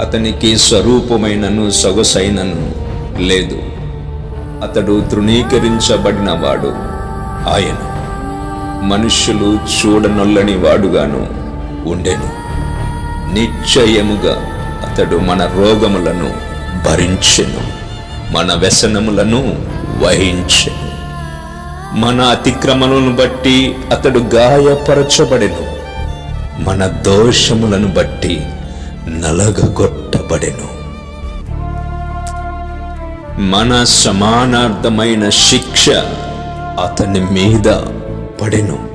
అతనికి స్వరూపమైనను సొగసైనను లేదు. అతడు తృణీకరించబడినవాడు ఆయన. మనుష్యులు చూడనొల్లని వాడుగాను ఉండెను. నిశ్చయముగా అతడు మన రోగములను భరించెను మన వ్యసనములను వహించెను. మన అతిక్రమలను బట్టి అతడు గాయపరచబడెను. మన దోషములను బట్టి నలగగొట్టబడెను. మన సమానార్థమైన శిక్ష అతని మీద పడెను.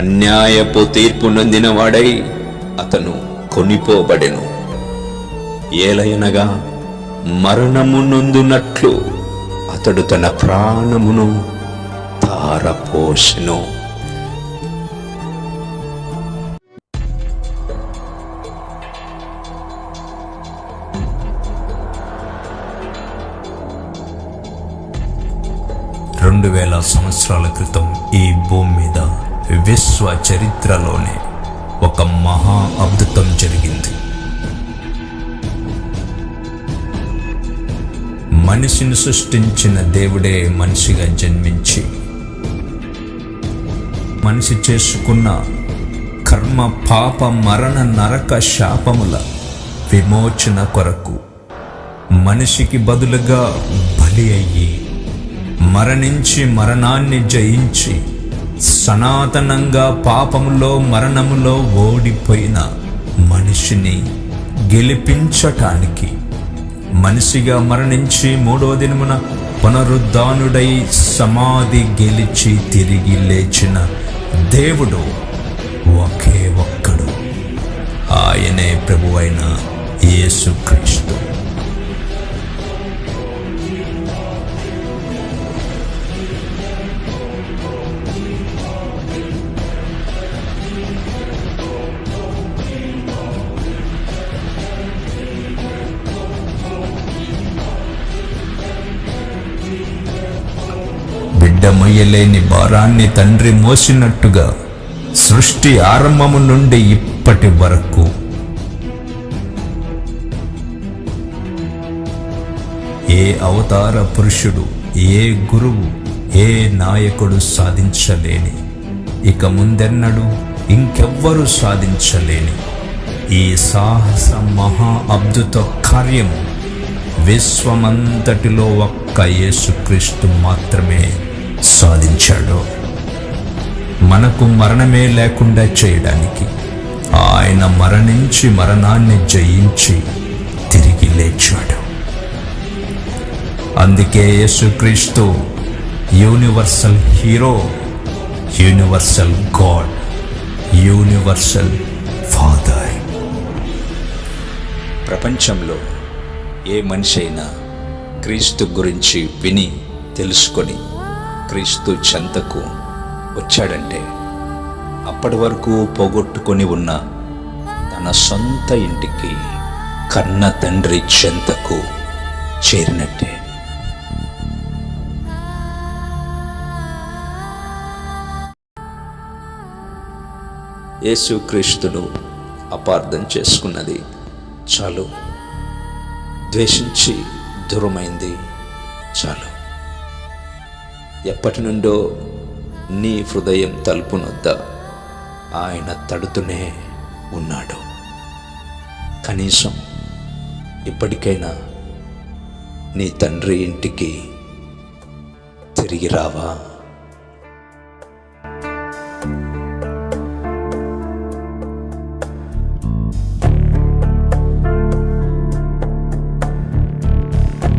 అన్యాయపు తీర్పు నొందినవాడై అతను కొనిపోబడెను. ఏలయనగా మరణము నొందునట్లు అతడు తన ప్రాణమును తారపోసెను రెండు వేల సంవత్సరాల క్రితం ఈ భూమి మీద విశ్వ చరిత్రలోనే ఒక మహా అద్భుతం జరిగింది. మనిషిని సృష్టించిన దేవుడే మనిషిగా జన్మించి మనిషి చేసుకున్న కర్మ పాప మరణ నరక శాపముల విమోచన కొరకు మనిషికి బదులుగా బలి అయ్యి మరణించి మరణాన్ని జయించి సనాతనంగా పాపములో మరణములో ఓడిపోయిన మనిషిని గెలిపించటానికి మనిషిగా మరణించి మూడో దినమున పునరుద్ధానుడై సమాధి గెలిచి తిరిగి లేచిన దేవుడు ఒకే ఒక్కడు. ఆయనే ప్రభువైన యేసుక్రీస్తు. బిడ్డ మొయ్యలేని భారాన్ని తండ్రి మోసినట్టుగా సృష్టి ఆరంభము నుండి ఇప్పటి వరకు. ఏ అవతార పురుషుడు ఏ గురువు ఏ నాయకుడు సాధించలేని. ఇక ముందెన్నడు ఇంకెవ్వరూ సాధించలేని. ఈ సాహస మహా అద్భుత కార్యము విశ్వమంతటిలో ఒక్క యేసుక్రీస్తు మాత్రమే. సాధించాడు. మనకు మరణమే లేకుండా చేయడానికి ఆయన మరణించి మరణాన్ని జయించి తిరిగి లేచాడు. అందుకే యేసుక్రీస్తు universal hero universal God universal father. ప్రపంచంలో ఏ మనిషి అయినా క్రీస్తు గురించి విని తెలుసుకొని క్రీస్తు చెంతకు వచ్చాడంటే అప్పటి వరకు పోగొట్టుకొని ఉన్న తన సొంత ఇంటికి కన్న తండ్రి చెంతకు చేరినట్టే. యేసుక్రీస్తును అపార్థం చేసుకున్నది చాలు. ద్వేషించి దూరమైంది చాలు. ఎప్పటి నుండో నీ హృదయం తలుపునొద్ద. ఆయన తడుతూనే ఉన్నాడు. కనీసం ఇప్పటికైనా నీ తండ్రి ఇంటికి తిరిగి తిరిగి రావా?